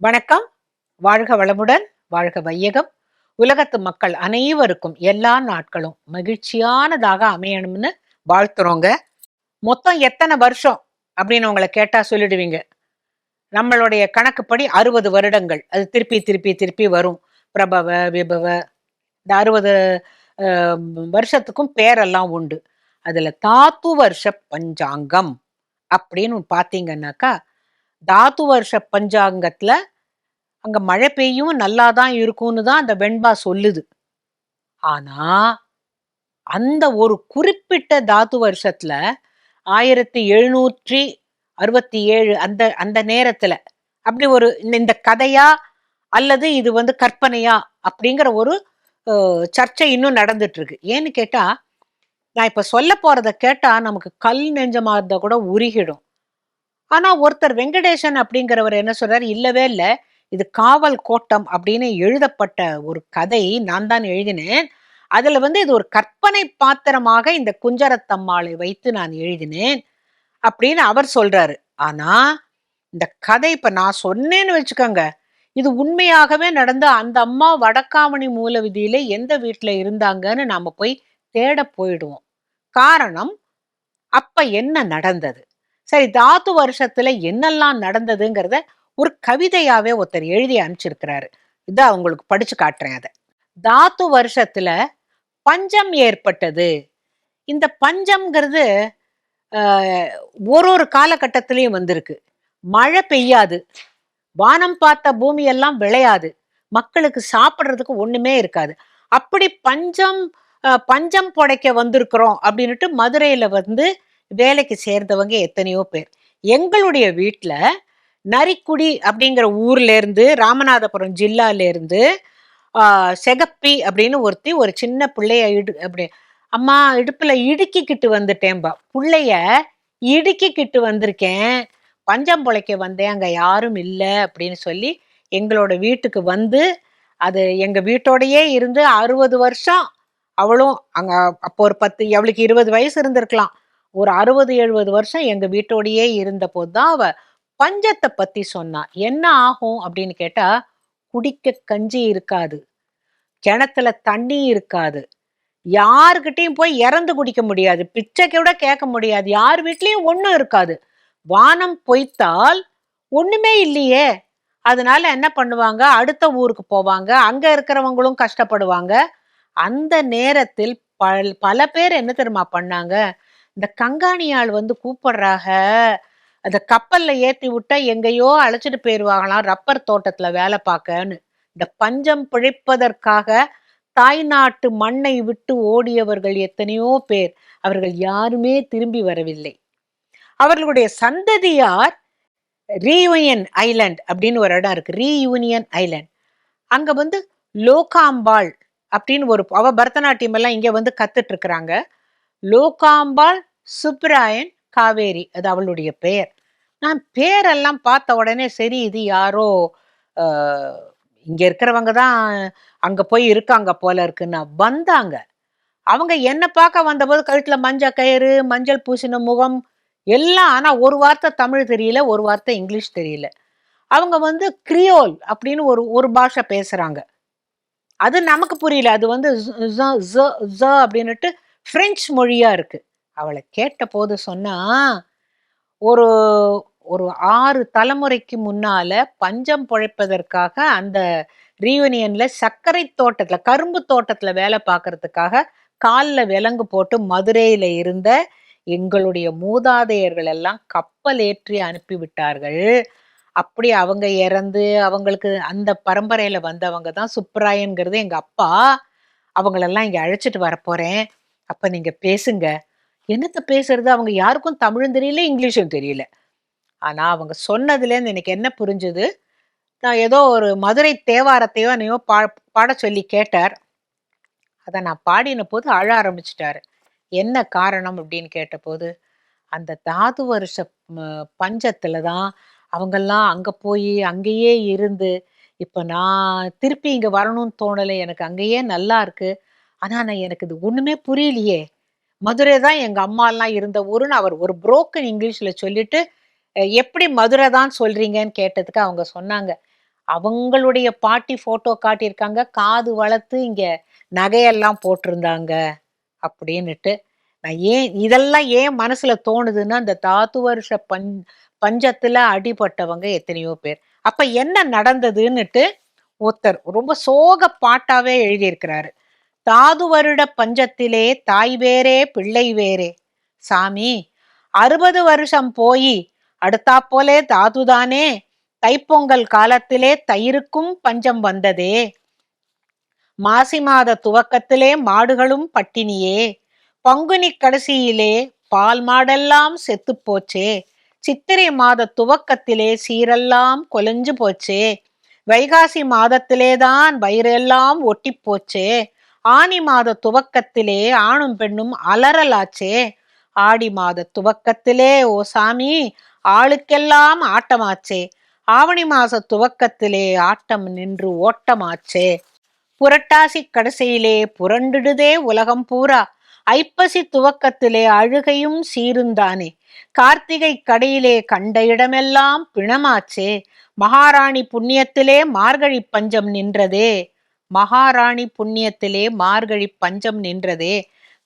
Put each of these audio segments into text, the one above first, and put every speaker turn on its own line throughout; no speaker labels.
வணக்கம். வாழ்க வளமுடன் வாழ்க வையகம். உலகத்து மக்கள் அனைவருக்கும் எல்லா நாட்களும் மகிழ்ச்சியானதாக அமையணும்னு வாழ்த்துறோங்க. மொத்தம் எத்தனை வருஷம் அப்படின்னு உங்களை கேட்டா சொல்லிடுவீங்க. நம்மளுடைய கணக்குப்படி அறுபது வருடங்கள். அது திருப்பி திருப்பி திருப்பி வரும். பிரபவ விபவ. இந்த அறுபது வருஷத்துக்கும் பேரெல்லாம் உண்டு. அதுல தாத்து வருஷ பஞ்சாங்கம் அப்படின்னு பார்த்தீங்கன்னாக்கா தாத்து வருஷ பஞ்சாங்கத்துல அங்க மழை பெய்யும் நல்லா தான் இருக்கும்னு தான் அந்த வெண்பா சொல்லுது. ஆனா அந்த ஒரு குறிப்பிட்ட தாத்து வருஷத்துல ஆயிரத்தி எழுநூற்றி அறுபத்தி ஏழு அந்த அந்த நேரத்துல அப்படி ஒரு இந்த- இந்த கதையா அல்லது இது வந்து கற்பனையா அப்படிங்கிற ஒரு சர்ச்சை இன்னும் நடந்துட்டு இருக்கு ஏன்னு கேட்டா நான் இப்ப சொல்ல போறத கேட்டா நமக்கு கல் நெஞ்சமா இருந்தா கூட உருகிடும். ஆனா ஒருத்தர் வெங்கடேசன் அப்படிங்கிறவர் என்ன சொல்றாரு? இல்லவே இல்லை. இது காவல் கோட்டம் அப்படின்னு எழுதப்பட்ட ஒரு கதை நான் தான் எழுதினேன். அதுல வந்து இது ஒரு கற்பனை பாத்திரமாக இந்த குஞ்சரத்தம்மாளை வைத்து நான் எழுதினேன் அப்படின்னு அவர் சொல்றாரு. ஆனா இந்த கதை இப்ப நான் சொன்னேன்னு வச்சுக்கோங்க. இது உண்மையாகவே நடந்த அந்த அம்மா வடக்காமணி மூல விதியில எந்த வீட்டுல இருந்தாங்கன்னு நாம போய் தேட போயிடுவோம். காரணம் அப்ப என்ன நடந்தது? சரி தாத்து வருஷத்துல என்னெல்லாம் நடந்ததுங்கிறத ஒரு கவிதையாவே ஒருத்தர் எழுதி அனுப்பிச்சிருக்கிறாரு. இதை உங்களுக்கு படிச்சு காட்டுறேன் அதை. தாத்து வருஷத்துல பஞ்சம் ஏற்பட்டது. இந்த பஞ்சம்ங்கிறது ஒரு ஒரு காலகட்டத்திலையும் வந்திருக்கு. மழை பெய்யாது. வானம் பார்த்த பூமியெல்லாம் விளையாது. மக்களுக்கு சாப்பிட்றதுக்கு ஒண்ணுமே இருக்காது. அப்படி பஞ்சம் பஞ்சம் புடைக்க வந்திருக்கிறோம் அப்படின்ட்டு மதுரையில வந்து வேலைக்கு சேர்ந்தவங்க எத்தனையோ பேர். எங்களுடைய வீட்டில் நரிக்குடி அப்படிங்கிற ஊர்லேருந்து ராமநாதபுரம் ஜில்லாலேருந்து செகப்பி அப்படின்னு ஒருத்தி ஒரு சின்ன பிள்ளைய இடு அப்படி அம்மா இடுப்பில் இடுக்கிக்கிட்டு வந்துட்டேன்பா. பிள்ளைய இடுக்கிக்கிட்டு வந்திருக்கேன். பஞ்சம் புழைக்க வந்தேன் அங்கே யாரும் இல்லை அப்படின்னு சொல்லி எங்களோட வீட்டுக்கு வந்து அது எங்கள் வீட்டோடையே இருந்து அறுபது வருஷம். அவளும் அங்கே அப்போ ஒரு பத்து அவளுக்கு இருபது வயசு இருந்திருக்கலாம். ஒரு அறுபது எழுபது வருஷம் எங்க வீட்டோடையே இருந்த போதுதான் அவ பஞ்சத்தை பத்தி சொன்னா. என்ன ஆகும்? அப்படின்னு கேட்டா குடிக்க கஞ்சி இருக்காது. கிணத்துல தண்ணி இருக்காது. யாருக்கிட்டையும் போய் இறந்து குடிக்க முடியாது. பிச்சை கூட கேட்க முடியாது. யார் வீட்லயும் ஒன்றும் இருக்காது. வானம் பொய்த்தால் ஒண்ணுமே இல்லையே. அதனால என்ன பண்ணுவாங்க? அடுத்த ஊருக்கு போவாங்க. அங்க இருக்கிறவங்களும் கஷ்டப்படுவாங்க. அந்த நேரத்தில் பல் பல பேர் என்ன தெரியுமா பண்ணாங்க? இந்த கங்காணியாள் வந்து கூப்பிடுறாக. அந்த கப்பல்ல ஏத்தி விட்டா எங்கேயோ அழைச்சிட்டு போயிருவாங்களாம் ரப்பர் தோட்டத்துல வேலை பார்க்கன்னு. இந்த பஞ்சம் பிழைப்பதற்காக தாய்நாட்டு மண்ணை விட்டு ஓடியவர்கள் எத்தனையோ பேர் அவர்கள் யாருமே திரும்பி வரவில்லை. அவர்களுடைய சந்ததியார் ரீயூனியன் ஐலண்ட் அப்படின்னு ஒரு இடம் இருக்கு ரீயூனியன் ஐலண்ட். அங்க வந்து லோகாம்பாள் அப்படின்னு ஒரு அவ பரதநாட்டியம் எல்லாம் இங்க வந்து கத்துட்டு இருக்கிறாங்க. லோகாம்பாள் சுப்ராயன் காவேரி அது அவளுடைய பெயர். நான் பேரெல்லாம் பார்த்த உடனே சரி இது யாரோ இங்க இருக்கிறவங்க தான் அங்க போய் இருக்காங்க போல இருக்குன்னு வந்தாங்க. அவங்க என்ன பார்க்க வந்தபோது கழுத்துல மஞ்சள் கயிறு மஞ்சள் பூசின முகம் எல்லாம் ஆனா ஒரு வார்த்தை தமிழ் தெரியல ஒரு வார்த்தை இங்கிலீஷ் தெரியல. அவங்க வந்து கிரியோல் அப்படின்னு ஒரு ஒரு பாஷை பேசுறாங்க. அது நமக்கு புரியல அது வந்து ஸ- ஸ- அப்படின்னுட்டு பிரெஞ்சு மொழியா இருக்கு. அவளை கேட்ட போது சொன்னா ஒரு ஒரு ஆறு தலைமுறைக்கு முன்னால பஞ்சம் பொழைப்பதற்காக அந்த ரீயூனியன்ல சர்க்கரை தோட்டத்துல கரும்பு தோட்டத்துல வேலை பார்க்கறதுக்காக காலில் விலங்கு போட்டு மதுரையில இருந்த எங்களுடைய மூதாதையர்கள் எல்லாம் கப்பல் ஏற்றி அனுப்பி விட்டார்கள். அப்படி அவங்க இறந்து அவங்களுக்கு அந்த பரம்பரையில வந்தவங்க தான் சுப்பராயன்கிறது எங்க அப்பா. அவங்களெல்லாம் இங்க அழைச்சிட்டு வரப்போறேன் அப்ப நீங்க பேசுங்க. என்னத்த பேசுறது? அவங்க யாருக்கும் தமிழும் தெரியல இங்கிலீஷும் தெரியல. ஆனா அவங்க சொன்னதுலேருந்து எனக்கு என்ன புரிஞ்சுது? நான் ஏதோ ஒரு மதுரை தேவாரத்தையோ என்னையோ பா பாட சொல்லி கேட்டார். அதை நான் பாடின போது அழ ஆரம்பிச்சிட்டாரு. என்ன காரணம் அப்படின்னு கேட்டபோது அந்த தாது வருஷ பஞ்சத்தில் தான் அவங்கெல்லாம் அங்கே போய் அங்கேயே இருந்து இப்போ நான் திருப்பி இங்கே வரணும்னு தோணலை. எனக்கு அங்கேயே நல்லா இருக்கு. ஆனால் நான் எனக்கு இது ஒன்றுமே புரியலையே. மதுரை தான் எங்கள் அம்மாலாம் இருந்த ஊருன்னு அவர் ஒரு புரோக்கன் இங்கிலீஷில் சொல்லிட்டு எப்படி மதுரை தான் சொல்கிறீங்கன்னு கேட்டதுக்கு அவங்க சொன்னாங்க. அவங்களுடைய பாட்டி ஃபோட்டோ காட்டியிருக்காங்க. காது வளர்த்து இங்கே நகையெல்லாம் போட்டிருந்தாங்க அப்படின்னுட்டு. நான் ஏன் இதெல்லாம் ஏன் மனசில் தோணுதுன்னா அந்த தாத்து வருஷ பஞ் பஞ்சத்தில் அடிபட்டவங்க எத்தனையோ பேர். அப்போ என்ன நடந்ததுன்னுட்டு ஒருத்தர் ரொம்ப சோக பாட்டாவே எழுதியிருக்கிறாரு. தாது வருட பஞ்சத்திலே தாய் வேறே பிள்ளை வேறே. சாமி அறுபது வருஷம் போய் அடுத்தா போலே தாதுதானே? தைப்பொங்கல் காலத்திலே தயிருக்கும் பஞ்சம் வந்ததே. மாசி மாத துவக்கத்திலே மாடுகளும் பட்டினியே. பங்குனி கடைசியிலே பால் மாடெல்லாம் செத்து போச்சே. சித்திரை மாத துவக்கத்திலே சீரெல்லாம் கொலைஞ்சு போச்சே. வைகாசி மாதத்திலேதான் வயிறெல்லாம் ஒட்டி போச்சே. ஆனி மாத துவக்கத்திலே ஆணும் பெண்ணும் அலறலாச்சே. ஆடி மாத துவக்கத்திலே ஓ சாமி ஆளுக்கெல்லாம் ஆட்டமாச்சே. ஆவணி மாச துவக்கத்திலே ஆட்டம் நின்று ஓட்டமாச்சே. புரட்டாசி கடைசியிலே புரண்டுடுதே உலகம் பூரா. ஐப்பசி துவக்கத்திலே அழுகையும் சீருந்தானே. கார்த்திகை கடையிலே கண்ட இடமெல்லாம் பிணமாச்சே. மகாராணி புண்ணியத்திலே மார்கழி பஞ்சம் நின்றதே. மகாராணி புண்ணியத்திலே மார்கழி பஞ்சம் நின்றதே.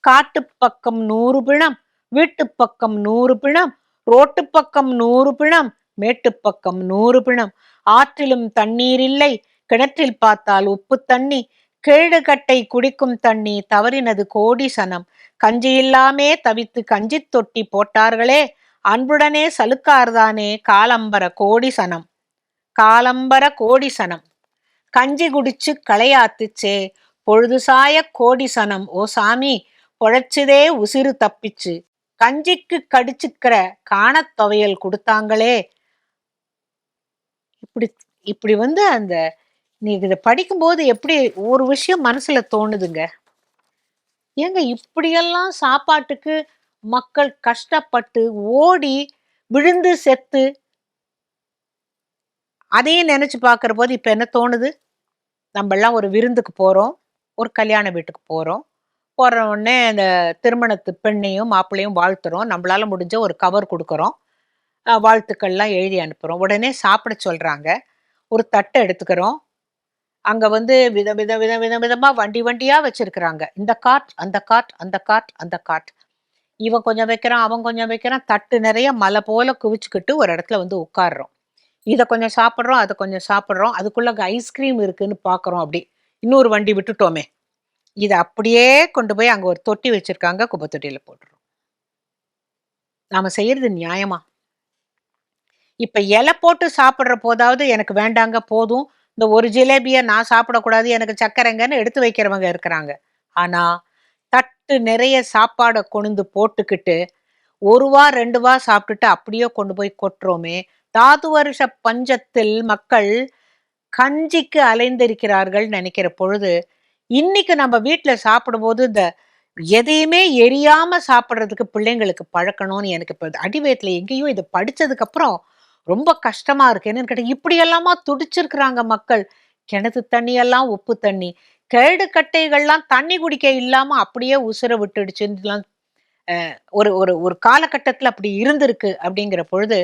காட்டு பக்கம் நூறு பிணம் வீட்டு பக்கம் நூறு பிணம் ரோட்டு பக்கம் நூறு பிணம் மேட்டு பக்கம் நூறு பிணம். ஆற்றிலும் தண்ணீர் இல்லை கிணற்றில் பார்த்தால் உப்பு தண்ணி. கேடுகட்டை குடிக்கும் தண்ணி தவறினது கோடி சனம் கஞ்சி இல்லாமே தவித்து கஞ்சி தொட்டி போட்டார்களே அன்புடனே சலுக்கார்தானே காலம்பர கோடி சனம் காலம்பர கோடி சனம் கஞ்சி குடிச்சு களையாத்துச்சே. பொழுது சாய கோடி சனம். ஓ சாமி பொழைச்சுதே உசிறு தப்பிச்சு. கஞ்சிக்கு கடிச்சுக்கிற காணத் துவையல் கொடுத்தாங்களே. இப்படி இப்படி வந்து அந்த நீ இதை படிக்கும்போது எப்படி ஒரு விஷயம் மனசுல தோணுதுங்க. ஏங்க இப்படியெல்லாம் சாப்பாட்டுக்கு மக்கள் கஷ்டப்பட்டு ஓடி விழுந்து செத்து அதையும் நினைச்சு பார்க்குற போது இப்போ என்ன தோணுது? நம்மெல்லாம் ஒரு விருந்துக்கு போகிறோம் ஒரு கல்யாண வீட்டுக்கு போகிறோம் போகிற உடனே அந்த திருமணத்து பெண்ணையும் மாப்பிள்ளையும் வாழ்த்துறோம். நம்மளால் முடிஞ்ச ஒரு கவர் கொடுக்குறோம். வாழ்த்துக்கள்லாம் எழுதி அனுப்புகிறோம் உடனே சாப்பிட சொல்கிறாங்க ஒரு தட்டை எடுத்துக்கிறோம். அங்கே வந்து வித வித வித வித விதமாக வண்டி வண்டியாக வச்சுருக்குறாங்க. இந்த காட் அந்த காட் அந்த காட் அந்த காட் இவன் கொஞ்சம் வைக்கிறான் அவன் கொஞ்சம் வைக்கிறான். தட்டு நிறைய மலை போல குவிச்சுக்கிட்டு ஒரு இடத்துல வந்து உட்கார்றோம். இதை கொஞ்சம் சாப்பிட்றோம் அதை கொஞ்சம் சாப்பிட்றோம். அதுக்குள்ளே ஐஸ்கிரீம் இருக்குன்னு பார்க்குறோம் அப்படி. இன்னொரு வண்டி விட்டுட்டோமே. இதை அப்படியே கொண்டு போய் அங்கே ஒரு தொட்டி வச்சுருக்காங்க குப்பை தொட்டியில போட்டுறோம். நாம் செய்கிறது நியாயமா? இப்போ இலை போட்டு சாப்பிட்ற போதாவது எனக்கு வேண்டாங்க போதும். இந்த ஒரு ஜிலேபியை நான் சாப்பிடக்கூடாது எனக்கு சக்கரைங்கன்னு எடுத்து வைக்கிறவங்க இருக்கிறாங்க. ஆனால் தட்டு நிறைய சாப்பாடை கொண்டு போட்டுக்கிட்டு ஒருவா ரெண்டுவா ரெண்டு வா சாப்பிட்டுட்டு அப்படியே கொண்டு போய் கொட்டுறோமே தாது வருஷ பஞ்சத்தில் மக்கள் கஞ்சிக்கு அலைந்திருக்கிறார்கள் நினைக்கிற பொழுது இன்னைக்கு நம்ம வீட்டில் சாப்பிடும்போது இந்த எதையுமே எரியாம சாப்பிட்றதுக்கு பிள்ளைங்களுக்கு பழக்கணும்னு எனக்கு இப்போ அடிவயத்தில் எங்கேயோ இதை படிச்சதுக்கு அப்புறம் ரொம்ப கஷ்டமா இருக்கு. என்னன்னு கேட்டால் இப்படி துடிச்சிருக்கிறாங்க மக்கள். கிணத்து தண்ணியெல்லாம் உப்பு தண்ணி. கேடு கட்டைகள்லாம் தண்ணி குடிக்க இல்லாம அப்படியே உசுர விட்டுடுச்சுலாம் ஒரு ஒரு ஒரு காலகட்டத்தில் அப்படி இருந்திருக்கு அப்படிங்கிற பொழுது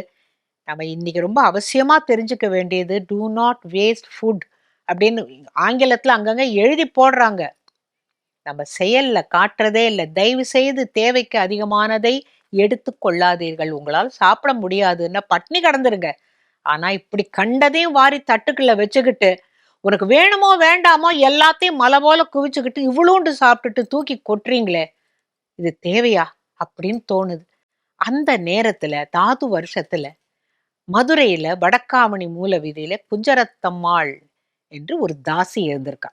நம்ம இன்னைக்கு ரொம்ப அவசியமாக தெரிஞ்சுக்க வேண்டியது டூ நாட் வேஸ்ட் ஃபுட் அப்படின்னு ஆங்கிலத்தில் அங்கங்கே எழுதி போடுறாங்க. நம்ம செயலில் காட்டுறதே இல்லை தயவு செய்து தேவைக்கு அதிகமானதை எடுத்து கொள்ளாதீர்கள். உங்களால் சாப்பிட முடியாதுன்னா பட்னி கடந்துருங்க. ஆனால் இப்படி கண்டதையும் வாரி தட்டுக்குள்ளே வச்சுக்கிட்டு உனக்கு வேணுமோ வேண்டாமோ எல்லாத்தையும் மலை போல குவிச்சுக்கிட்டு இவ்வளோண்டு சாப்பிட்டுட்டு தூக்கி கொட்டுறீங்களே இது தேவையா? அப்படின்னு தோணுது. அந்த நேரத்தில் தாது வருஷத்தில் மதுரையில் வடக்காமணி மூல வீதியில குஜரத்தம்மாள் என்று ஒரு தாசி இருந்திருக்கா.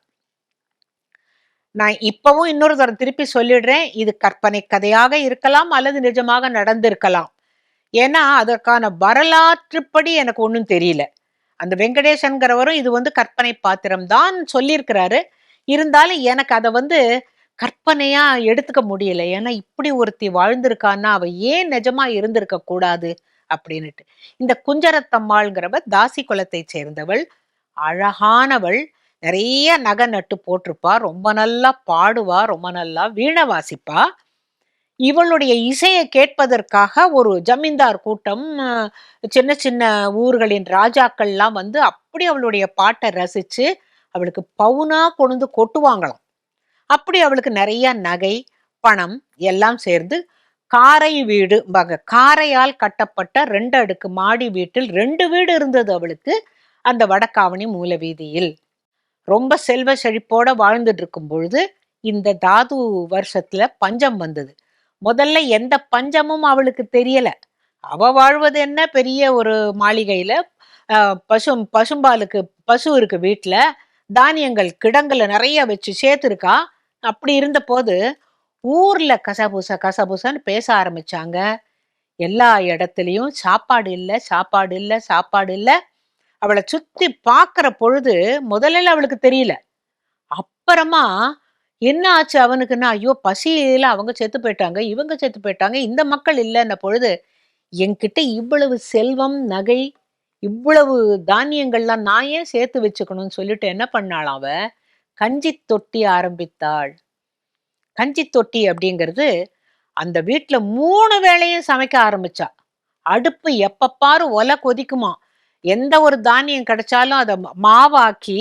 நான் இப்பவும் இன்னொரு தரம் திருப்பி சொல்லிடுறேன். இது கற்பனை கதையாக இருக்கலாம் அல்லது நிஜமாக நடந்திருக்கலாம். ஏன்னா அதற்கான வரலாற்றுப்படி எனக்கு ஒன்றும் தெரியல. அந்த வெங்கடேசன்கிறவரும் இது வந்து கற்பனை பாத்திரம் தான் சொல்லியிருக்கிறாரு. இருந்தாலும் எனக்கு அதை வந்து கற்பனையா எடுத்துக்க முடியல. ஏன்னா இப்படி ஒருத்தி வாழ்ந்திருக்கான்னா அவ ஏன் நிஜமா இருந்திருக்க கூடாது அப்படின்னுட்டு. இந்த குஞ்சரத்தம்மாள்ங்கிறவ தாசி குலத்தை சேர்ந்தவள் அழகானவள் நிறைய நகை நட்டு போட்டிருப்பா ரொம்ப நல்லா பாடுவா ரொம்ப நல்லா வீணை வாசிப்பா. இவளுடைய இசையை கேட்பதற்காக ஒரு ஜமீன்தார் கூட்டம் சின்ன சின்ன ஊர்களின் ராஜாக்கள்லாம் வந்து அப்படி அவளுடைய பாட்டை ரசித்து அவளுக்கு பவுனா கொண்டு கொட்டுவாங்களாம். அப்படி அவளுக்கு நிறைய நகை பணம் எல்லாம் சேர்ந்து காரை வீடு பாங்க காரையால் கட்டப்பட்ட ரெண்டு அடுக்கு மாடி வீட்டில் ரெண்டு வீடு இருந்தது அவளுக்கு அந்த வடக்காவணி மூல வீதியில் ரொம்ப செல்வ செழிப்போட வாழ்ந்துட்டு இருக்கும் பொழுது இந்த தாது வருஷத்துல பஞ்சம் வந்தது. முதல்ல எந்த பஞ்சமும் அவளுக்கு தெரியல. அவ வாழ்வது என்ன பெரிய ஒரு மாளிகையில பசும் பசு பசும்பாலுக்கு பசு இருக்கு வீட்டுல தானியங்கள் கிடங்குல நிறைய வச்சு சேர்த்துருக்கா. அப்படி இருந்த போது ஊர்ல கசபுச கசபுசன்னு பேச ஆரம்பிச்சாங்க. எல்லா இடத்துலையும் சாப்பாடு இல்லை சாப்பாடு இல்லை சாப்பாடு இல்லை. அவளை சுத்தி பார்க்குற பொழுது முதல்ல அவளுக்கு தெரியல. அப்புறமா என்ன ஆச்சு அவனுக்குன்னா ஐயோ பசியில அவங்க செத்து போயிட்டாங்க இவங்க செத்து போயிட்டாங்க இந்த மக்கள் இல்லைன்ன பொழுது என்கிட்ட இவ்வளவு செல்வம் நகை இவ்வளவு தானியங்கள்லாம் நான் ஏன் சேர்த்து வச்சுக்கணும்னு சொல்லிட்டு என்ன பண்ணாளாம் அவ? கஞ்சி தொட்டி ஆரம்பித்தாள். கஞ்சி தொட்டி அப்படிங்கிறது அந்த வீட்டில் மூணு வேளையும் சமைக்க ஆரம்பிச்சா. அடுப்பு எப்பப்பாரு ஒலை கொதிக்குமா. எந்த ஒரு தானியம் கிடைச்சாலும் அதை மாவாக்கி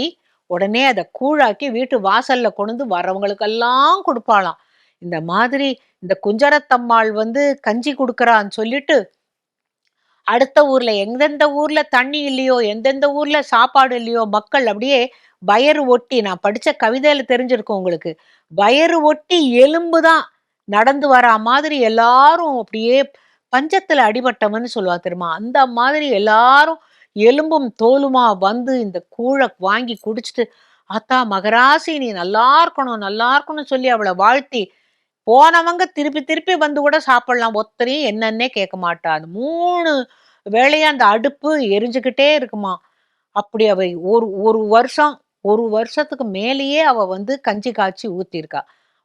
உடனே அதை கூழாக்கி வீட்டு வாசல்ல கொண்டு வரவங்களுக்கெல்லாம் கொடுப்பாளாம். இந்த மாதிரி இந்த குஞ்சரத்தம்மாள் வந்து கஞ்சி கொடுக்குறான்னு சொல்லிட்டு அடுத்த ஊர்ல எந்தெந்த ஊர்ல தண்ணி இல்லையோ எந்தெந்த ஊர்ல சாப்பாடு இல்லையோ மக்கள் அப்படியே வயறு ஒட்டி நான் படிச்ச கவிதையில தெரிஞ்சிருக்கோம் உங்களுக்கு. வயறு ஒட்டி எலும்பு தான் நடந்து வரா மாதிரி எல்லாரும் அப்படியே பஞ்சத்துல அடிபட்டவன்னு சொல்லுவா தெரியுமா? அந்த மாதிரி எல்லாரும் எலும்பும் தோலுமா வந்து இந்த கூழை வாங்கி குடிச்சிட்டு அத்தா மகராசி நீ நல்லா இருக்கணும் நல்லா இருக்கணும்னு சொல்லி அவளை வாழ்த்தி போனவங்க திருப்பி திருப்பி வந்து கூட சாப்பிடலாம். ஒத்தரையும் என்னன்னே கேட்க மாட்டா மூணு வேளையும் அந்த அடுப்பு எரிஞ்சுக்கிட்டே இருக்குமா. அப்படி அவ ஒரு ஒரு வருஷம் ஒரு வருஷத்துக்கு மேலேயே அவ வந்து கஞ்சி காய்ச்சி ஊத்திருக்கா.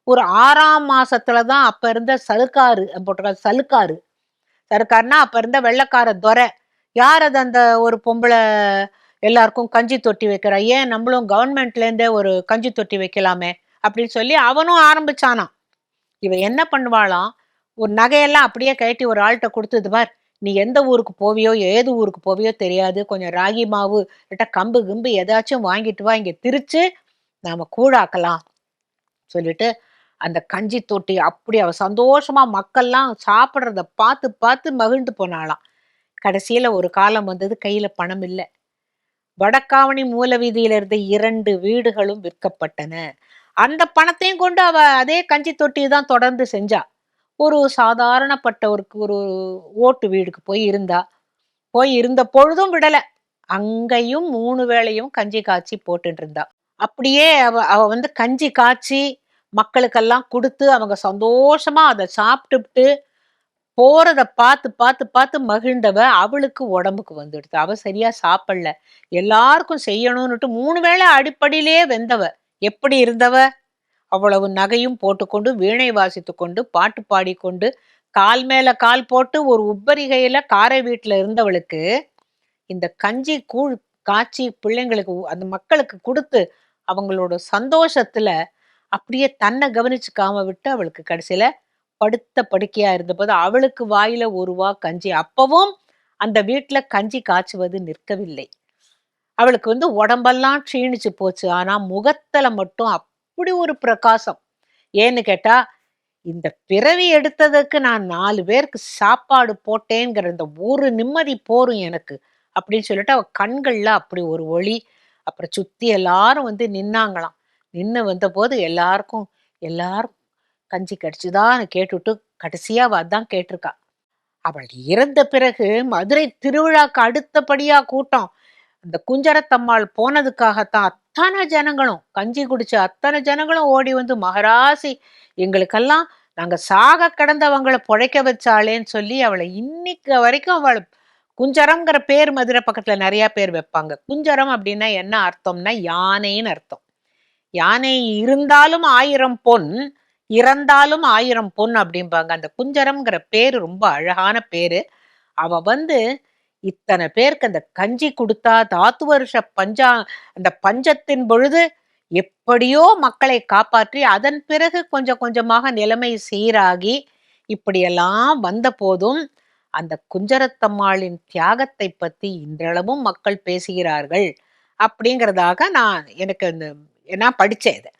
ஒரு ஆறாம் மாசத்துல தான் அப்ப இருந்த சலுக்காரு போட்டிருக்கா சலுக்காரு சலுக்காருன்னா அப்ப இருந்த வெள்ளைக்கார துறை யார் அது அந்த ஒரு பொம்பளை எல்லாருக்கும் கஞ்சி தொட்டி வைக்கிறா? ஏன் நம்மளும் கவர்மெண்ட்ல இருந்தே ஒரு கஞ்சி தொட்டி வைக்கலாமே அப்படின்னு சொல்லி அவனும் ஆரம்பிச்சானாம். இவ என்ன பண்ணுவாளாம்? ஒரு நகையெல்லாம் அப்படியே கட்டி ஒரு ஆள்கிட்ட கொடுத்தது பார். நீ எந்த ஊருக்கு போவியோ ஏது ஊருக்கு போவியோ தெரியாது. கொஞ்சம் ராகி மாவு இல்லாட்டா கம்பு கிம்பு ஏதாச்சும் வாங்கிட்டு வா. இங்கே திரிச்சு நாம கூழாக்கலாம். சொல்லிட்டு அந்த கஞ்சி தொட்டி அப்படி அவ சந்தோஷமா மக்கள்லாம் சாப்பிட்றத பார்த்து பார்த்து மகிழ்ந்து போனாளாம். கடைசியில ஒரு காலம் வந்தது கையில பணம் இல்லை. வடக்காவணி மூல வீதியில இருந்த இரண்டு வீடுகளும் விற்கப்பட்டன. அந்த பணத்தையும் கொண்டு அவ அதே கஞ்சி தொட்டி தான் தொடர்ந்து செஞ்சா. ஒரு சாதாரணப்பட்ட ஒரு ஒரு ஓட்டு வீடுக்கு போய் இருந்தா. போய் இருந்த பொழுதும் விடல. அங்கேயும் மூணு வேளையும் கஞ்சி காய்ச்சி போட்டுட்டு இருந்தா. அப்படியே அவ அவ வந்து கஞ்சி காய்ச்சி மக்களுக்கெல்லாம் கொடுத்து அவங்க சந்தோஷமா அதை சாப்பிட்டுட்டு போறத பார்த்து பார்த்து பார்த்து மகிழ்ந்தவ அவளுக்கு உடம்புக்கு வந்துடுது. அவ சரியா சாப்பிடல. எல்லாருக்கும் செய்யணும்னுட்டு மூணு வேளை அடிப்படையிலேயே வெந்தவ. எப்படி இருந்தவ? அவ்வளவு நகையும் போட்டுக்கொண்டு வீணை வாசித்து கொண்டு பாட்டு பாடிக்கொண்டு கால் மேல கால் போட்டு ஒரு உப்பரிகையில காரை வீட்டுல இருந்தவளுக்கு இந்த கஞ்சி கூழ் காய்ச்சி பிள்ளைங்களுக்கு அந்த மக்களுக்கு கொடுத்து அவங்களோட சந்தோஷத்துல அப்படியே தன்னை கவனிச்சுக்காம விட்டு அவளுக்கு கடைசியில படுத்த படுக்கையா இருந்தபோது அவளுக்கு வாயில ஒரு வா கஞ்சி. அப்பவும் அந்த வீட்டுல கஞ்சி காய்ச்சுவது நிற்கவில்லை. அவளுக்கு வந்து உடம்பெல்லாம் க்ஷீணிச்சு போச்சு. ஆனா முகத்துல மட்டும் அப்படி ஒரு பிரகாசம். ஏன்னு கேட்டா இந்த பிறவி எடுத்ததுக்கு நான் நாலு பேருக்கு சாப்பாடு போட்டேங்கிற இந்த ஒரு நிம்மதி போரும் எனக்கு அப்படின்னு சொல்லிட்டு அவ கண்கள்ல அப்படி ஒரு ஒளி அப்புறம் சுத்தி எல்லாரும் வந்து நின்னாங்களாம். நின்று வந்த போது எல்லாருக்கும் எல்லாரும் கஞ்சி கடிச்சுதான்னு கேட்டுட்டு கடைசியா அவ அதான் கேட்டிருக்கா. அவள் இறந்த பிறகு மதுரை திருவிழாக்கு அடுத்தபடியா கூட்டம். அந்த குஞ்சரத்தம்மாள் போனதுக்காகத்தான் அத்தனை ஜனங்களும் கஞ்சி குடிச்ச அத்தனை ஜனங்களும் ஓடி வந்து மகராசி எங்களுக்கெல்லாம் நாங்க சாக கடந்தவங்களை புழைக்க வச்சாளேன்னு சொல்லி அவளை இன்னைக்கு வரைக்கும் அவள் குஞ்சரம்ங்கிற பேர் மதுரை பக்கத்துல நிறைய பேர் வைப்பாங்க. குஞ்சரம் அப்படின்னா என்ன அர்த்தம்னா யானைன்னு அர்த்தம். யானை இருந்தாலும் ஆயிரம் பொன் இறந்தாலும் ஆயிரம் பொன் அப்படிம்பாங்க. அந்த குஞ்சரம்ங்கிற பேர் ரொம்ப அழகான பேரு. அவ வந்து இத்தனை பேருக்கு அந்த கஞ்சி கொடுத்தா தாத்து வருஷ பஞ்சா அந்த பஞ்சத்தின் பொழுது எப்படியோ மக்களை காப்பாற்றி அதன் பிறகு கொஞ்சம் கொஞ்சமாக நிலைமை சீராகி இப்படியெல்லாம் வந்த போதும் அந்த குஞ்சரத்தம்மாளின் தியாகத்தை பத்தி இன்றளவும் மக்கள் பேசுகிறார்கள் அப்படிங்கிறதாக நான் எனக்கு இந்த நான் படித்தேன் இதை.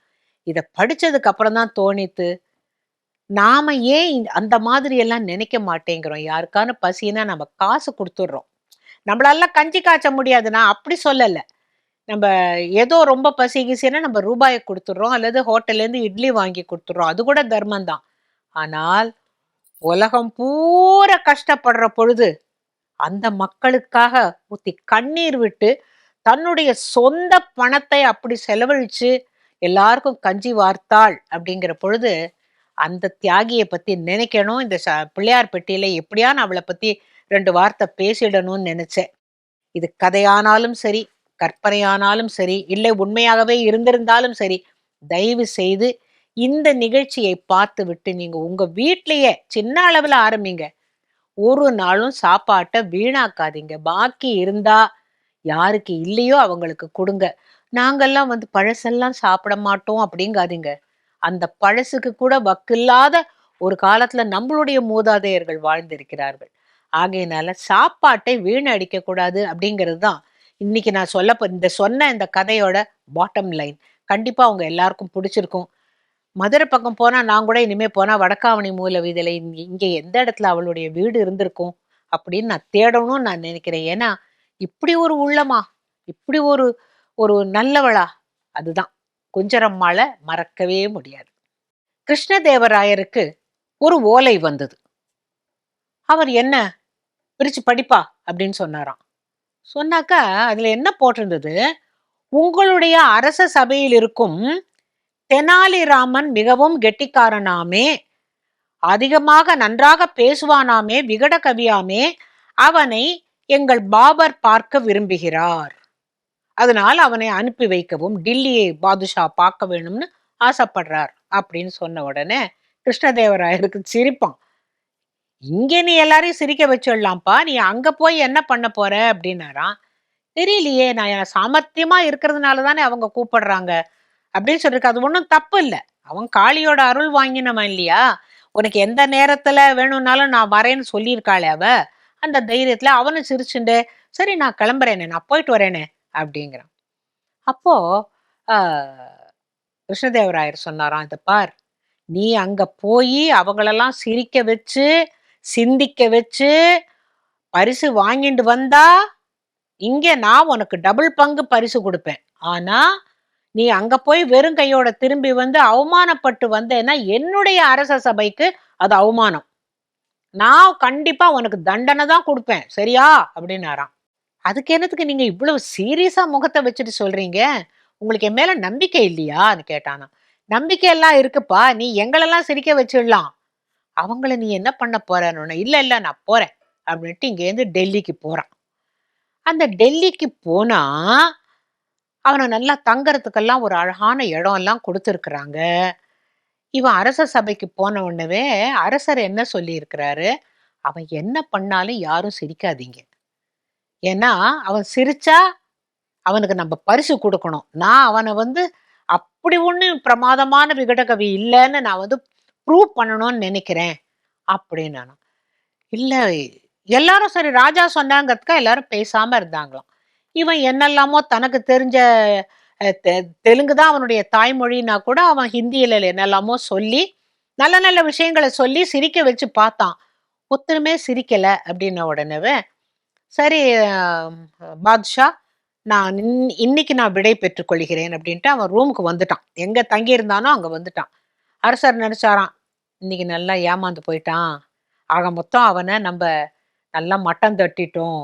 இதை படித்ததுக்கு அப்புறம் தான் தோணித்து நாம ஏன் அந்த மாதிரி எல்லாம் நினைக்க மாட்டேங்கிறோம். யாருக்கான பசினா நம்ம காசு கொடுத்துட்றோம். நம்மளால கஞ்சி காய்ச்ச முடியாதுன்னா அப்படி சொல்லலை. நம்ம ஏதோ ரொம்ப பசி கிசின்னா நம்ம ரூபாயை கொடுத்துட்றோம். அல்லது ஹோட்டல்லேருந்து இட்லி வாங்கி கொடுத்துட்றோம். அது கூட தர்மம் தான். ஆனால் உலகம் பூரா கஷ்டப்படுற பொழுது அந்த மக்களுக்காக ஊத்தி கண்ணீர் விட்டு தன்னுடைய சொந்த பணத்தை அப்படி செலவழிச்சு எல்லாருக்கும் கஞ்சி வார்த்தாள் அப்படிங்கிற பொழுது அந்த தியாகியை பத்தி நினைக்கணும். இந்த ச- பிள்ளையார் பெட்டியில எப்படியான்னு அவளை பத்தி ரெண்டு வார்த்தை பேசிடணும்னு நினைச்சேன். இது கதையானாலும் சரி கற்பனையானாலும் சரி இல்லை உண்மையாகவே இருந்திருந்தாலும் சரி தயவு செய்து இந்த நிகழ்ச்சியை பார்த்து விட்டு நீங்க உங்க வீட்லயே சின்ன அளவுல ஆரம்பிங்க. ஒரு நாளும் சாப்பாட்டை வீணாக்காதீங்க. பாக்கி இருந்தா யாருக்கு இல்லையோ அவங்களுக்கு கொடுங்க. நாங்கெல்லாம் வந்து பழசெல்லாம் சாப்பிட மாட்டோம். அப்படிங்காதீங்க. அந்த பழசுக்கு கூட வக்கில்லாத ஒரு காலத்துல நம்மளுடைய மூதாதையர்கள் வாழ்ந்திருக்கிறார்கள். ஆகையினால சாப்பாட்டை வீணடிக்க கூடாது அப்படிங்கிறது தான் இன்னைக்கு நான் சொல்ல இந்த சொன்ன இந்த கதையோட பாட்டம் லைன் கண்டிப்பா அவங்க எல்லாருக்கும் பிடிச்சிருக்கும். மதுரை பக்கம் போனா நான் கூட இனிமே போனா வடக்காவணி மூல வீதியில இங்க எந்த இடத்துல அவளுடைய வீடு இருந்திருக்கும் அப்படின்னு நான் தேடணும்னு நான் நினைக்கிறேன். ஏன்னா இப்படி ஒரு உள்ளமா இப்படி ஒரு ஒரு நல்லவளா அதுதான். குஞ்சரம்மாள மறக்கவே முடியாது. கிருஷ்ணதேவராயருக்கு ஒரு ஓலை வந்தது. அவர் என்ன? பிரிச்சு படிப்பா அப்படின்னு சொன்னாராம். சொன்னாக்கா அதுல என்ன போட்டிருந்தது? உங்களுடைய அரச சபையில் இருக்கும் தெனாலிராமன் மிகவும் கெட்டிக்காரனாமே அதிகமாக நன்றாக பேசுவானாமே விகட கவியாமே அவனை எங்கள் பாபர் பார்க்க விரும்புகிறார். அதனால் அவனை அனுப்பி வைக்கவும் டில்லியை பாதுஷா பார்க்க வேணும்னு ஆசைப்படுறார் அப்படின்னு சொன்ன உடனே கிருஷ்ணதேவராயருக்கு சிரிப்பான். இங்கே நீ எல்லாரையும் சிரிக்க வச்சிடலாம்ப்பா. நீ அங்கே போய் என்ன பண்ண போற? அப்படின்னாராம். தெரியலையே நான் என் சாமர்த்தியமா இருக்கிறதுனால தானே அவங்க கூப்பிடுறாங்க. அப்படின்னு சொல்லிருக்கு அது ஒன்றும் தப்பு இல்லை. அவன் காளியோட அருள் வாங்கினவன் இல்லையா? உனக்கு எந்த நேரத்தில் வேணும்னாலும் நான் வரேன்னு சொல்லியிருக்காளே அவ. அந்த தைரியத்தில் அவனும் சிரிச்சுண்டு சரி நான் கிளம்புறேனே நான் போயிட்டு வரேனே. அப்படிங்கிறான். அப்போ கிருஷ்ணதேவராயர் சொன்னாராம் இதை பார் நீ அங்க போய் அவங்களெல்லாம் சிரிக்க வச்சு சிந்திக்க வச்சு பரிசு வாங்கிட்டு வந்தா இங்க நான் உனக்கு டபுள் பங்கு பரிசு கொடுப்பேன். ஆனா நீ அங்க போய் வெறும் கையோட திரும்பி வந்து அவமானப்பட்டு வந்தேன்னா என்னுடைய அரச சபைக்கு அது அவமானம். நான் கண்டிப்பா உனக்கு தண்டனை தான் கொடுப்பேன். சரியா? அப்படின்னாராம். அதுக்கு என்னத்துக்கு நீங்க இவ்வளவு சீரியஸா முகத்தை வச்சுட்டு சொல்றீங்க? உங்களுக்கு என் மேல நம்பிக்கை இல்லையான்னு கேட்டானா. நம்பிக்கை எல்லாம் இருக்குப்பா. நீ எங்களெல்லாம் சிரிக்க வச்சிடலாம். அவங்கள நீ என்ன பண்ண போறன்னு. இல்ல இல்ல நான் போறேன் அப்படின்ட்டு இங்கேருந்து டெல்லிக்கு போறான். அந்த டெல்லிக்கு போனா அவனை நல்லா தங்கறதுக்கெல்லாம் ஒரு அழகான இடம் எல்லாம் கொடுத்துருக்குறாங்க. இவன் அரச சபைக்கு போன உடனே அரசர் என்ன சொல்லியிருக்கிறாரு? அவன் என்ன பண்ணாலும் யாரும் சிரிக்காதீங்க. ஏன்னா அவன் சிரிச்சா அவனுக்கு நம்ம பரிசு கொடுக்கணும். நான் அவனை வந்து அப்படி ஒன்றும் பிரமாதமான விகடகவி இல்லைன்னு நான் வந்து ப்ரூவ் பண்ணணும்னு நினைக்கிறேன் அப்படின்னு நான் இல்லை எல்லாரும் சரி ராஜா சொன்னாங்கிறதுக்கா எல்லாரும் பேசாமல் இருந்தாங்களாம். இவன் என்னெல்லாமோ தனக்கு தெரிஞ்ச தெ- தெலுங்கு தான் அவனுடைய தாய்மொழினா கூட அவன் ஹிந்தியில என்னெல்லாமோ சொல்லி நல்ல நல்ல விஷயங்களை சொல்லி சிரிக்க வச்சு பார்த்தான். ஒத்தருமே சிரிக்கலை அப்படின்ன உடனே சரி பாத்ஷா நான் இன்னைக்கு நான் விடை பெற்றுக்கொள்கிறேன் அப்படின்ட்டு அவன் ரூமுக்கு வந்துட்டான். எங்க தங்கி இருந்தானோ அங்க வந்துட்டான். அரசர் நினைச்சாராம் இன்னைக்கு நல்லா ஏமாந்து போயிட்டான். ஆக மொத்தம் அவனை நம்ம நல்லா மட்டம் தட்டிட்டோம்.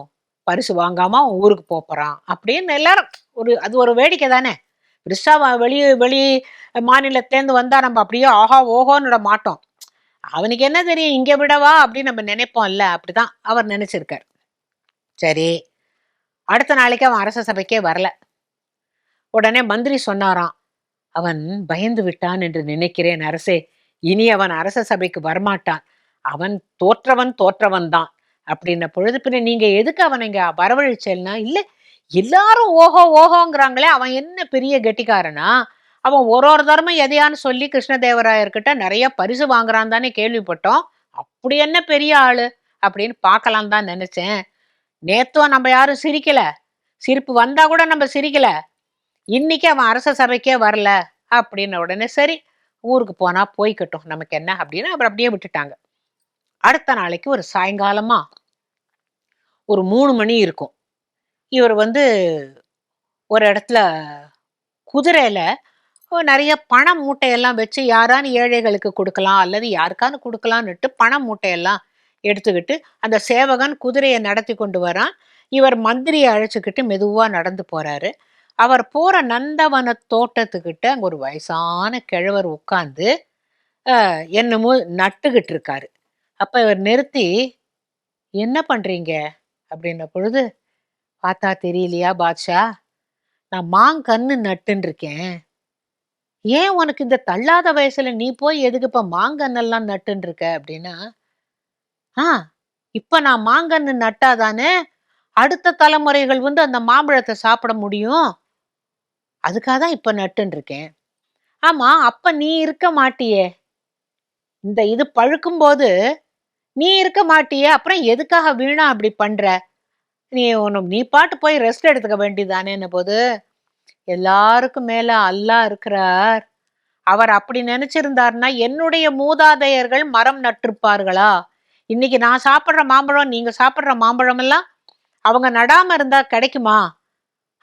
பரிசு வாங்காம அவன் ஊருக்கு போப் அப்படின்னு எல்லாரும் ஒரு அது ஒரு வேடிக்கை தானே. பெருசா வெளி வெளி மாநிலத்திலேருந்து வந்தா நம்ம அப்படியே ஆஹா ஓஹோன்னு விட மாட்டோம். அவனுக்கு என்ன தெரியும் இங்க விடவா? அப்படின்னு நம்ம நினைப்போம்ல அப்படிதான் அவர் நினைச்சிருக்காரு. சரி. அடுத்த நாளைக்கு அவன் அரச சபைக்கே வரல. உடனே மந்திரி சொன்னாராம் அவன் பயந்து விட்டான் என்று நினைக்கிறேன் அரசே. இனி அவன் அரச சபைக்கு வரமாட்டான். அவன் தோற்றவன் தோற்றவன் தான். அப்படின்ன பொழுது பின்ன நீங்க எதுக்கு அவனை இங்க வரவழைச்சேன்னா இல்ல எல்லாரும் ஓஹோ ஓஹோங்கிறாங்களே அவன் என்ன பெரிய கெட்டிக்காரனா? அவன் ஒரு ஒரு தர்மம் எதையான்னு சொல்லி கிருஷ்ணதேவராயர்கிட்ட நிறைய பரிசு வாங்குறான் தானே கேள்விப்பட்டோம். அப்படி என்ன பெரிய ஆளு? அப்படின்னு பார்க்கலாம் தான் நினைச்சேன். நேத்தும் நம்ம யாரும் சிரிக்கல. சிரிப்பு வந்தா கூட நம்ம சிரிக்கல. இன்னைக்கு அவன் அரச சபைக்கே வரல. அப்படின்ன உடனே சரி ஊருக்கு போனா போய்க்கட்டும். நமக்கு என்ன அப்படின்னு அப்புறம் அப்படியே விட்டுட்டாங்க. அடுத்த நாளைக்கு ஒரு சாயங்காலமா ஒரு மூணு மணி இருக்கும். இவர் வந்து ஒரு இடத்துல குதிரையில நிறைய பண மூட்டையெல்லாம் வச்சு யாரான்னு ஏழைகளுக்கு கொடுக்கலாம் அல்லது யாருக்கான்னு கொடுக்கலான்னுட்டு பண மூட்டையெல்லாம் எடுத்துக்கிட்டு அந்த சேவகன் குதிரையை நடத்தி கொண்டு வரான். இவர் மந்திரியை அழைச்சிக்கிட்டு மெதுவாக நடந்து போகிறாரு அவர் போகிற நந்தவன தோட்டத்துக்கிட்ட அங்கே ஒரு வயசான கிழவர் உட்காந்து என்னமோ நட்டுக்கிட்டு இருக்காரு. அப்போ இவர் நிறுத்தி என்ன பண்ணுறீங்க அப்படின்ன பொழுது பார்த்தா தெரியலையா பாட்ஷா? நான் மாங்கன்று நட்டுன்னு இருக்கேன். ஏன் உனக்கு இந்த தள்ளாத வயசுல நீ போய் எதுக்கு இப்ப மாங்கன்னெல்லாம் நட்டுன்னு இருக்க? அப்படின்னா ஆ இப்ப நான் மாங்கன்னு நட்டாதானே அடுத்த தலைமுறைகள் வந்து அந்த மாம்பழத்தை சாப்பிட முடியும்? அதுக்காக தான் இப்ப நட்டுன்னு இருக்கேன் ஆமா அப்ப நீ இருக்க மாட்டியே. இந்த இது பழுக்கும் போது நீ இருக்க மாட்டியே அப்புறம் எதுக்காக வீணா அப்படி பண்ற? நீ ஒன்று நீ பாட்டு போய் ரெஸ்ட் எடுத்துக்க வேண்டியதானேன்னு போது? எல்லாருக்கும் மேல அல்லாஹ் இருக்கிறார். அவர் அப்படி நினைச்சிருந்தார்னா என்னுடைய மூதாதையர்கள் மரம் நட்டிருப்பார்களா? இன்னைக்கு நான் சாப்பிட்ற மாம்பழம் நீங்க சாப்பிட்ற மாம்பழம் எல்லாம் அவங்க நடாம இருந்தா கிடைக்குமா?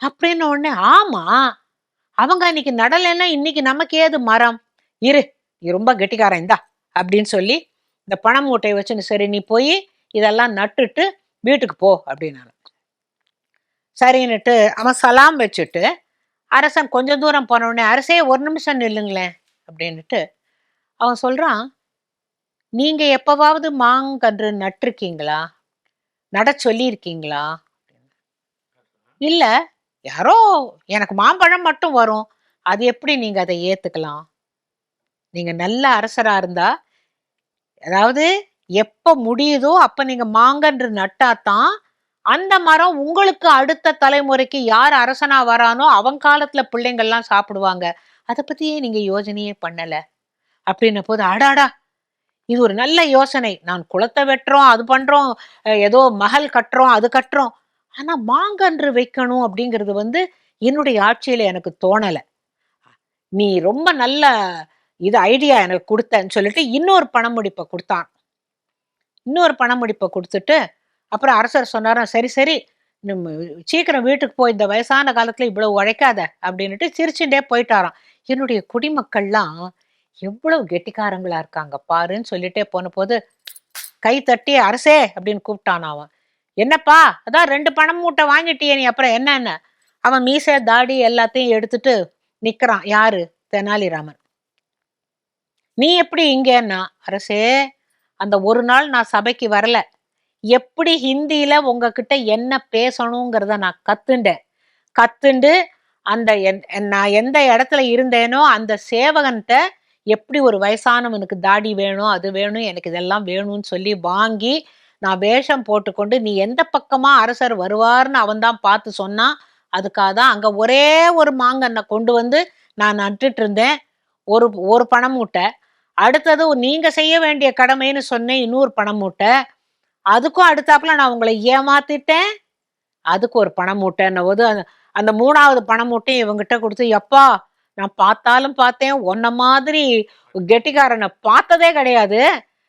அப்படின்னு உடனே ஆமா. அவங்க இன்னைக்கு நடலைன்னா இன்னைக்கு நமக்கு ஏது மரம்? இரு நீ ரொம்ப கெட்டிக்காரன் இந்தா அப்படின்னு சொல்லி இந்த பணம் மூட்டையை வச்சுன்னு சரி நீ போய் இதெல்லாம் நட்டுட்டு வீட்டுக்கு போ அப்படின்னாலும் சரின்னுட்டு அவன் சலாம் வச்சுட்டு அரசன் கொஞ்சம் தூரம் போன உடனே அரசே ஒரு நிமிஷம் நில்லுங்களேன் அப்படின்னுட்டு அவன் சொல்றான் நீங்க எப்பவாவது மாங்கன்று நட்டிருக்கீங்களா? நட சொல்லியிருக்கீங்களா? இல்ல யாரோ எனக்கு மாம்பழம் மட்டும் வரும். அது எப்படி நீங்க அதை ஏத்துக்கலாம்? நீங்க நல்ல அரசரா இருந்தா அதாவது எப்ப முடியுதோ அப்ப நீங்க மாங்கன்று நட்டாதான் அந்த மரம் உங்களுக்கு அடுத்த தலைமுறைக்கு யார் அரசனா வரானோ அவன் காலத்துல பிள்ளைங்கள்லாம் சாப்பிடுவாங்க. அதை பத்தியே நீங்க யோசனையே பண்ணல. அப்படின்ன போது அடாடா! இது ஒரு நல்ல யோசனை. நான் குளத்தை வெட்டுறோம் அது பண்றோம் ஏதோ மகள் கட்டுறோம் அது கட்டுறோம். ஆனா மாங்கன்று வைக்கணும் அப்படிங்கிறது வந்து என்னுடைய ஆட்சியில எனக்கு தோணல. நீ ரொம்ப நல்ல இது ஐடியா எனக்கு கொடுத்தன்னு சொல்லிட்டு இன்னொரு பணமுடிப்பை கொடுத்தான். இன்னொரு பணமுடிப்பை கொடுத்துட்டு அப்புறம் அரசர் சொன்னாராம் சரி சரி நம்ம சீக்கிரம் வீட்டுக்கு போய் இந்த வயசான காலத்துல இவ்வளவு உழைக்காத அப்படின்னுட்டு சிரிச்சுட்டே போயிட்டாராம். என்னுடைய குடிமக்கள்லாம் எவ்வளவு கெட்டிக்காரங்களா இருக்காங்க பாருன்னு சொல்லிட்டே போன போது கை தட்டி அரசே! அப்படின்னு கூப்பிட்டான் அவன். என்னப்பா அதான் ரெண்டு பணம் மூட்டை வாங்கிட்டியே நீ அப்புறம் என்னென்ன அவன் மீசை தாடி எல்லாத்தையும் எடுத்துட்டு நிக்கிறான். யாரு? தெனாலிராமன். நீ எப்படி இங்கன்னா? அரசே அந்த ஒரு நாள் நான் சபைக்கு வரல. எப்படி ஹிந்தியில உங்ககிட்ட என்ன பேசணுங்கிறத நான் கத்துண்டேன். கத்துண்டு அந்த என்- நான் எந்த இடத்துல இருந்தேனோ அந்த சேவகன்கிட்ட எப்படி ஒரு வயசானவனுக்கு தாடி வேணும் அது வேணும் எனக்கு இதெல்லாம் வேணும்னு சொல்லி வாங்கி நான் வேஷம் போட்டுக்கொண்டு நீ எந்த பக்கமா அரசர் வருவார்னு அவன் தான் பார்த்து சொன்னான் அதுக்காக தான் அங்கே ஒரே ஒரு மாங்கன்னை கொண்டு வந்து நான் நட்டுட்டு இருந்தேன் ஒரு ஒரு பணம் மூட்டை. அடுத்தது நீங்கள் செய்ய வேண்டிய கடமைன்னு சொன்னேன் இன்னொரு பணம் மூட்டை. அதுக்கும் அடுத்தாப்புல நான் உங்களை ஏமாத்திட்டேன். அதுக்கு ஒரு பணம் மூட்டைன்ன போது அந்த- அந்த மூணாவது பணம் மூட்டையும் இவங்கிட்ட கொடுத்து எப்பா நான் பார்த்தாலும் பார்த்தேன் உன்ன மாதிரி கெட்டிக்காரனை பார்த்ததே கிடையாது.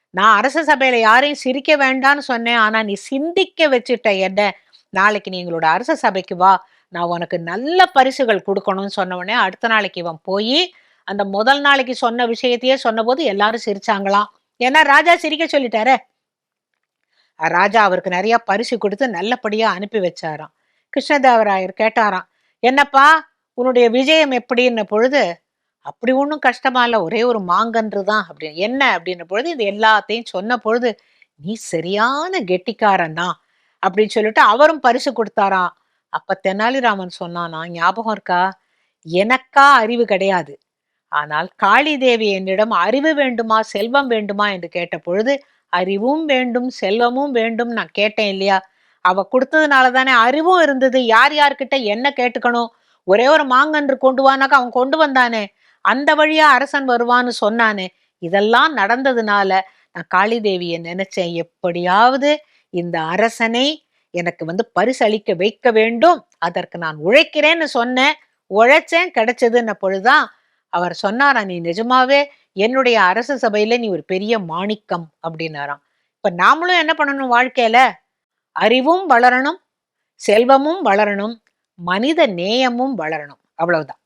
நான் அரச சபையில யாரையும் சிரிக்க வேண்டாம்னு சொன்னேன். ஆனா நீ சிந்திக்க வச்சுட்ட என்ன? நாளைக்கு நீ எங்களோட அரச சபைக்கு வா. நான் உனக்கு நல்ல பரிசுகள் கொடுக்கணும்னு சொன்ன உடனே அடுத்த நாளைக்கு இவன் போய் அந்த முதல் நாளைக்கு சொன்ன விஷயத்தையே சொன்னபோது எல்லாரும் சிரிச்சாங்களாம். ஏன்னா ராஜா சிரிக்க சொல்லிட்டாரு. ராஜா அவருக்கு நிறைய பரிசு கொடுத்து நல்லபடியா அனுப்பி வச்சாராம். கிருஷ்ணதேவராயர் கேட்டாராம் என்னப்பா உன்னுடைய விஜயம் எப்படின்ன பொழுது அப்படி ஒன்றும் கஷ்டமா இல்லை ஒரே ஒரு மாங்கன்று தான் அப்படின்னு என்ன? அப்படின்ன பொழுது இது எல்லாத்தையும் சொன்ன பொழுது நீ சரியான கெட்டிக்காரன் தான் அப்படின்னு சொல்லிட்டு அவரும் பரிசு கொடுத்தாராம். அப்ப தெனாலிராமன் சொன்னானா ஞாபகம் இருக்கா? எனக்கா அறிவு கிடையாது. ஆனால் காளி தேவி என்னிடம் அறிவு வேண்டுமா செல்வம் வேண்டுமா என்று கேட்ட பொழுது அறிவும் வேண்டும் செல்வமும் வேண்டும் நான் கேட்டேன் இல்லையா? அவ கொடுத்ததுனால தானே அறிவும் இருந்தது. யார் யார்கிட்ட என்ன கேட்டுக்கணும்? ஒரே ஒரு மாங்கன்று கொண்டு வானாக்கா அவன் கொண்டு வந்தானே. அந்த வழியா அரசன் வருவான்னு சொன்னானே. இதெல்லாம் நடந்ததுனால நான் காளி தேவியை நினைச்சேன். எப்படியாவது இந்த அரசனை எனக்கு வந்து பரிசளிக்க வைக்க வேண்டும். அதற்கு நான் உழைக்கிறேன்னு சொன்னேன். உழைச்சேன் கிடைச்சதுன்ன பொழுதுதான் அவர் சொன்னாரா நீ நிஜமாவே என்னுடைய அரச சபையில நீ ஒரு பெரிய மாணிக்கம் அப்படின்னாராம். இப்ப நாமளும் என்ன பண்ணணும் வாழ்க்கையில? அறிவும் வளரணும் செல்வமும் வளரணும். மனித நேயமும் வளரணும். அவ்வளவுதான்.